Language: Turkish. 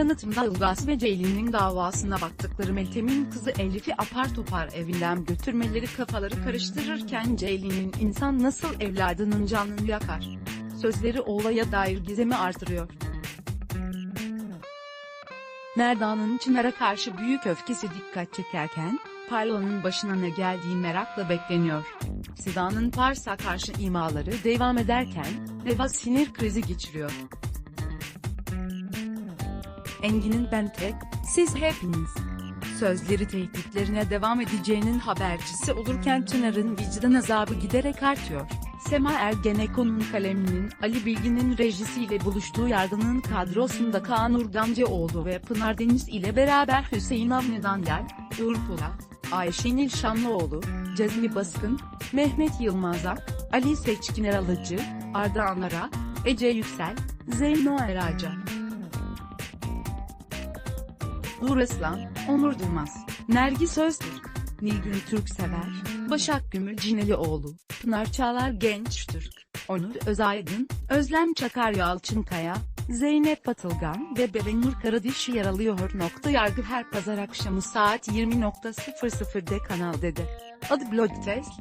Tanıtımda Ilgaz ve Ceylin'in davasına baktıkları Meltem'in kızı Elif'i apar topar evinden götürmeleri kafaları karıştırırken Ceylin'in insan nasıl evladının canını yakar? Sözleri olaya dair gizemi artırıyor. Merdan'ın Çınar'a karşı büyük öfkesi dikkat çekerken, Parlo'nun başına ne geldiği merakla bekleniyor. Sida'nın Pars'a karşı imaları devam ederken, Neva sinir krizi geçiriyor. Engin'in ben tek, siz hepiniz. Sözleri tehditlerine devam edeceğinin habercisi olurken Çınar'ın vicdan azabı giderek artıyor. Sema Ergenekon'un kaleminin Ali Bilgin'in rejisiyle buluştuğu Yargı'nın kadrosunda Kaan Urgancıoğlu ve Pınar Deniz ile beraber Hüseyin Avni Danyal, Uğur Polat, Ayşenil Şanlıoğlu, Cezmi Baskın, Mehmet Yılmazak, Ali Seçkiner Alıcı, Arda Anara, Ece Yüksel, Zeyno Eraca. Uğur Aslan, Onur Durmaz, Nergis Öztürk, Nilgün Türksever, Başak Gümül Cinelioğlu, Pınar Çağlar Gençtürk, Onur Özaydın, Özlem Çakar Yalçınkaya, Zeynep Batılgan ve Bebenur Karadiş yer alıyor. Nokta Yargı her pazar akşamı saat 20.00'de Kanal D'de. Adı Blood Test.